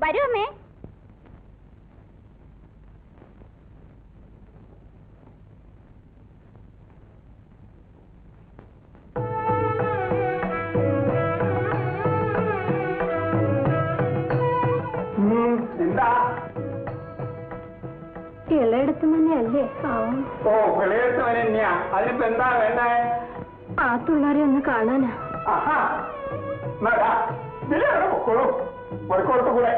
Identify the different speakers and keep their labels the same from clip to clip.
Speaker 1: വരൂ അമ്മേ.
Speaker 2: എന്താ?
Speaker 3: ഇളയിടത്ത് തന്നെയല്ലേ
Speaker 2: ഓ വിളയെടുത്ത് വരെ തന്നെയാ അതിനിപ്പോ എന്താ വേണ്ടേ?
Speaker 3: ആ ഒന്ന് കാണാനാ.
Speaker 2: പുറക്കോട്ട് കൂടെ.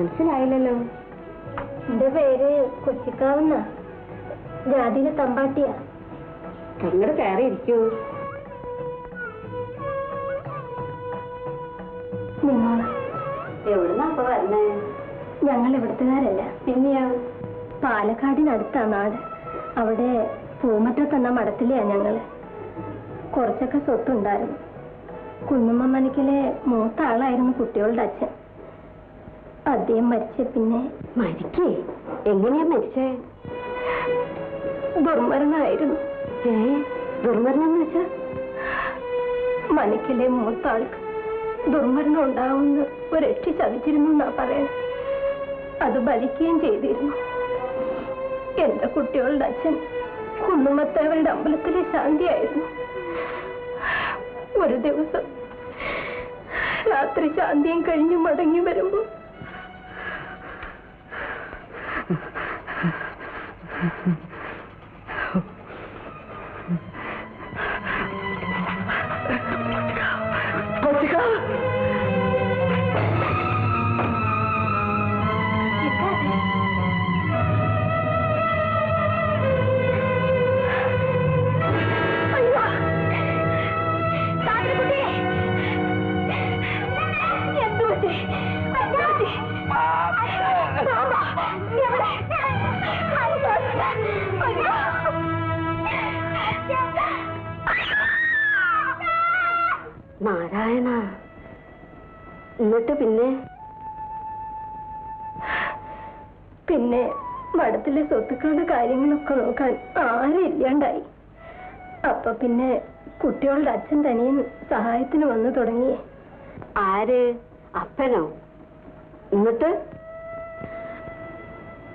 Speaker 3: മനസ്സിലായില്ലല്ലോ. എന്റെ പേര് കൊച്ചിക്കാവുന്ന. ജാതിയിലെ തമ്പാട്ടിയാ. അങ്ങോട്ട് കയറി ഇരിക്കൂ നിങ്ങൾ എവിടുന്നാ അപ്പൊ വരണേ ഞങ്ങൾ ഇവിടുത്തുകാരല്ല. പിന്നെയോ? പാലക്കാടിനടുത്താ നാട്. അവിടെ പൂമറ്റത്തെന്ന മഠത്തിലെയാ ഞങ്ങൾ. കുറച്ചൊക്കെ സ്വത്തുണ്ടായിരുന്നു. കുഞ്ഞുമ്മ മനിക്കിലെ മൂത്ത ആളായിരുന്നു കുട്ടികളുടെ അച്ഛൻ. അദ്ദേഹം മരിച്ച പിന്നെ മരിക്കേ? എങ്ങനെയാ മരിച്ചേ? ദുർമരണമായിരുന്നു ഏ? ദുർമരണം എന്ന് വെച്ചാ? മനക്കിലെ മൂത്ത ആൾക്ക് ദുർമരണം ഉണ്ടാവുമെന്ന് ഒരക്ഷി ചതിച്ചിരുന്നു എന്നാ പറയാൻ. അത് ഭരിക്കുകയും ചെയ്തിരുന്നു. എന്റെ കുട്ടികളുടെ അച്ഛൻ കുന്നുമത്തവരുടെ അമ്പലത്തിലെ ശാന്തിയായിരുന്നു. ഒരു ദിവസം രാത്രി ശാന്തിയും കഴിഞ്ഞു മടങ്ങി വരുമ്പോ നാരായണ. എന്നിട്ട് പിന്നെ? പിന്നെ മഠത്തിലെ സ്വത്തുക്കളുടെ കാര്യങ്ങളൊക്കെ നോക്കാൻ ആരും ഇല്ലാണ്ടായി. അപ്പൊ പിന്നെ കുട്ടികളുടെ അച്ഛൻ തനിയും സഹായത്തിന് വന്നു തുടങ്ങി ആര്? അപ്പനോ? എന്നിട്ട്?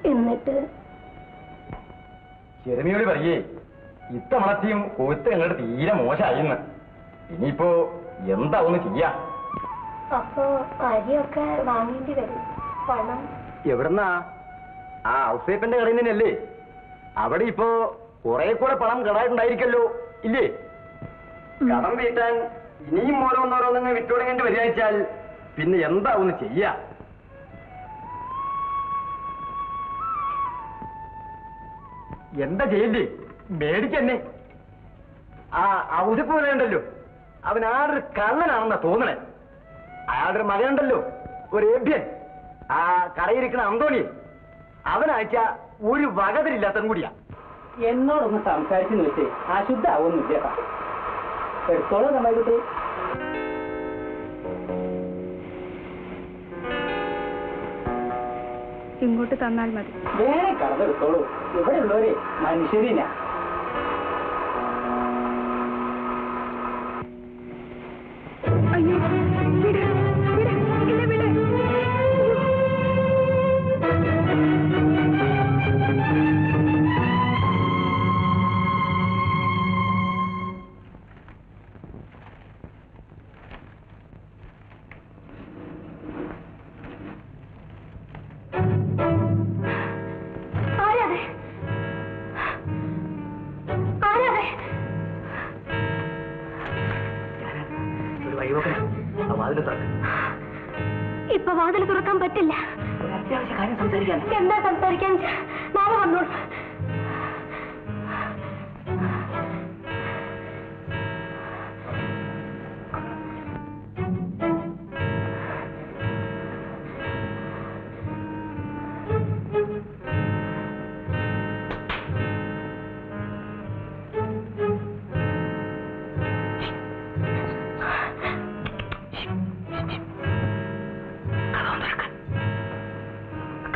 Speaker 3: എന്നിട്ട്?
Speaker 2: ചെറുമിയോട് പറയേ ഇത്തവണത്തെയും കൊഴുത്ത് ഞങ്ങളുടെ തീരെ മോശമായിന്ന് ഇനിയിപ്പോ എന്താ ഒന്ന് ചെയ്യാ.
Speaker 3: അപ്പോ അരിയൊക്കെ വാങ്ങേണ്ടി വരും. പണം.
Speaker 2: എവിടുന്നാ? ആ ഔസേപ്പന്റെ കടയിൽ നിന്നല്ലേ. അവിടെ ഇപ്പോ കുറെ കൂടെ പണം കടായിട്ടുണ്ടായിരിക്കല്ലോ. ഇല്ലേ? കടം വീട്ടാൻ ഇനിയും ഓരോന്നോരോന്നങ്ങ് വിട്ടുടങ്ങേണ്ടി വരികച്ചാൽ പിന്നെ എന്താ ഒന്ന് ചെയ്യാ. എന്താ ചെയ്യല്ലേ മേടിക്കന്നെ ആ ഔസപ്പ് ഉണ്ടല്ലോ അവൻ ആടൊരു കള്ളനാണെന്നാ തോന്നണേ? അയാളുടെ ഒരു മകനുണ്ടല്ലോ ഒരു എബ്യൻ ആ കടയിരിക്കണ അന്തോണി. അവനാഴ്ച ഒരു വകതിരില്ലാത്തതും കൂടിയാ.
Speaker 4: എന്നോടൊന്ന് സംസാരിച്ചെന്ന് വെച്ച് അശുദ്ധാവൊന്നുമില്ല എടുത്തോളൂ നന്നായിക്കോട്ടെ
Speaker 3: ഇങ്ങോട്ട് തന്നാൽ മതി.
Speaker 4: വേറെ കടന്നെടുത്തോളൂ. ഇവിടെ ഉള്ളവരെ മനുഷ്യരില്ല
Speaker 2: വാതിൽ തുറക്ക്.
Speaker 3: ഇപ്പൊ വാതിൽ തുറക്കാൻ പറ്റില്ല.
Speaker 4: അത്യാവശ്യ കാര്യം സംസാരിക്കാൻ
Speaker 3: എന്താ സംസാരിക്കാൻ? നാളെ വന്നോളൂ.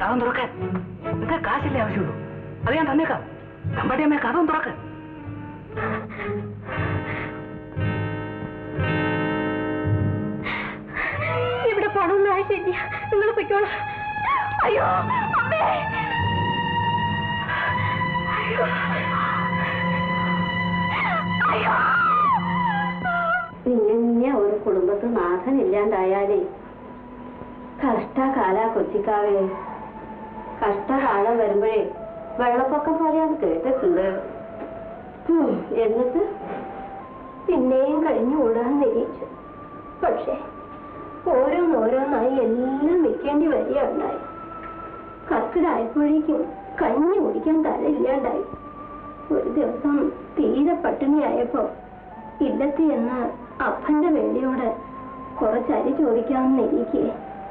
Speaker 4: കഥം തുറക്കാൻ നിങ്ങൾക്ക് കാശില്ലേ ആവശ്യമുള്ളൂ? അത് ഞാൻ തന്നേക്കാം. തമ്പാടിയമ്മ കഥം തുറക്കാൻ
Speaker 3: ഇവിടെ പണമൊന്നും ആവശ്യമില്ല. നിങ്ങൾ പൊയ്ക്കോളൂ. അയ്യോ അമ്മേ. അയ്യോ. അയ്യോ.
Speaker 1: ഇങ്ങനെ ഒരു കുടുംബത്ത് നാഥൻ ഇല്ലാണ്ടായാലേ കഷ്ടകാല കൊച്ചിക്കാവേ. കഷ്ടകാലം വരുമ്പോഴേ വെള്ളപ്പൊക്കം പോലെയാണ് കേട്ടിട്ടുണ്ട് എന്നിട്ട്
Speaker 3: പിന്നെയും കഴിഞ്ഞു ഓടാൻ നിരീക്ഷിച്ചു. പക്ഷേ ഓരോന്നോരോന്നായി എല്ലാം വെക്കേണ്ടി വരികയുണ്ടായി. കർക്കിടായപ്പോഴേക്കും കഞ്ഞി കുടിക്കാൻ തലയില്ലാണ്ടായി ഒരു ദിവസം തീരെ പട്ടിണിയായപ്പോ ഇല്ലത്തി എന്ന് അപ്പന്റെ വേണ്ടിയോട് കുറച്ചരി ചോദിക്കാമെന്നിരിക്കേ